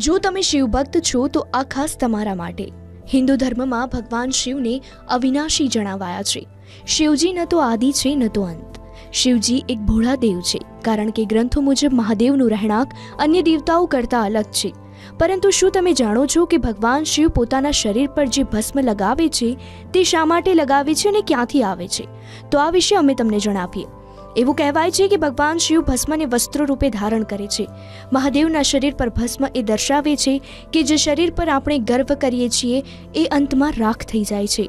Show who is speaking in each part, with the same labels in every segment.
Speaker 1: જો તમે શિવભક્ત છો, તો આ ખાસ તમારા માટે. હિન્દુ ધર્મમાં ભગવાન શિવને અવિનાશી જણાવાયા છે. શિવજી ન તો આદિ છે, ન તો અંત. શિવજી એક ભોળા દેવ છે, કારણ કે ગ્રંથો મુજબ મહાદેવનું રહેણાંક અન્ય દેવતાઓ કરતાં અલગ છે. પરંતુ શું તમે જાણો છો કે ભગવાન શિવ પોતાના શરીર પર જે ભસ્મ લગાવે છે, તે શા માટે લગાવે છે અને ક્યાંથી આવે છે? તો આ વિશે અમે તમને જણાવીએ. એવું કહેવાય છે કે ભગવાન શિવ ભસ્મને વસ્ત્રો રૂપે ધારણ કરે છે. મહાદેવના શરીર પર ભસ્મ એ દર્શાવે છે કે જે શરીર પર આપણે ગર્વ કરીએ છીએ, એ અંતમાં રાખ થઈ જાય છે.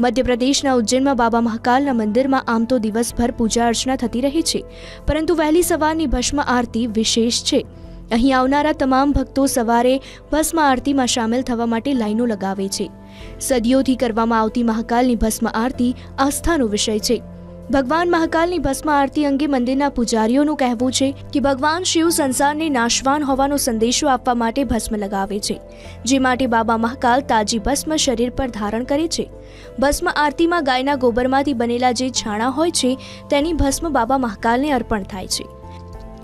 Speaker 1: મધ્યપ્રદેશના ઉજ્જૈનમાં બાબા મહાકાલના મંદિરમાં આમ તો દિવસભર પૂજા અર્ચના થતી રહે છે, પરંતુ વહેલી સવારની ભસ્મ આરતી વિશેષ છે. અહીં આવનારા તમામ ભક્તો સવારે ભસ્મ આરતીમાં સામેલ થવા માટે લાઈનો લગાવે છે. સદીઓથી કરવામાં આવતી મહાકાલની ભસ્મ આરતી આસ્થાનો વિષય છે. ભગવાન મહાકાલની ભસ્મ આરતી અંગે મંદિરના પૂજારીઓનું કહેવું છે કે ભગવાન શિવ સંસારને નાશવાન હોવાનો સંદેશો આપવા માટે ભસ્મ લગાવે છે, જે માટે બાબા મહાકાલ તાજી ભસ્મ શરીર પર ધારણ કરે છે. ભસ્મ આરતીમાં ગાયના ગોબરમાંથી બનેલા જે છાણા હોય છે, તેની ભસ્મ બાબા મહાકાલને અર્પણ થાય છે.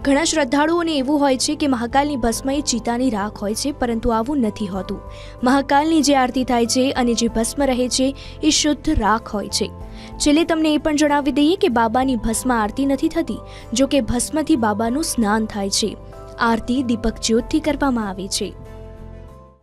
Speaker 1: ઘણા શ્રદ્ધાળુઓને એવું હોય છે કે મહાકાલની ભસ્મ એ ચિતાની રાખ હોય છે, પરંતુ આવું નથી હોતું. મહાકાલની જે આરતી થાય છે અને જે ભસ્મ રહે છે, એ શુદ્ધ રાખ હોય છે. છેલ્લે તમને એ પણ જણાવી દઈએ કે બાબાની ભસ્મ આરતી નથી થતી, જો કે ભસ્મથી બાબાનું સ્નાન થાય છે. આરતી દીપક જ્યોતથી કરવામાં આવે છે.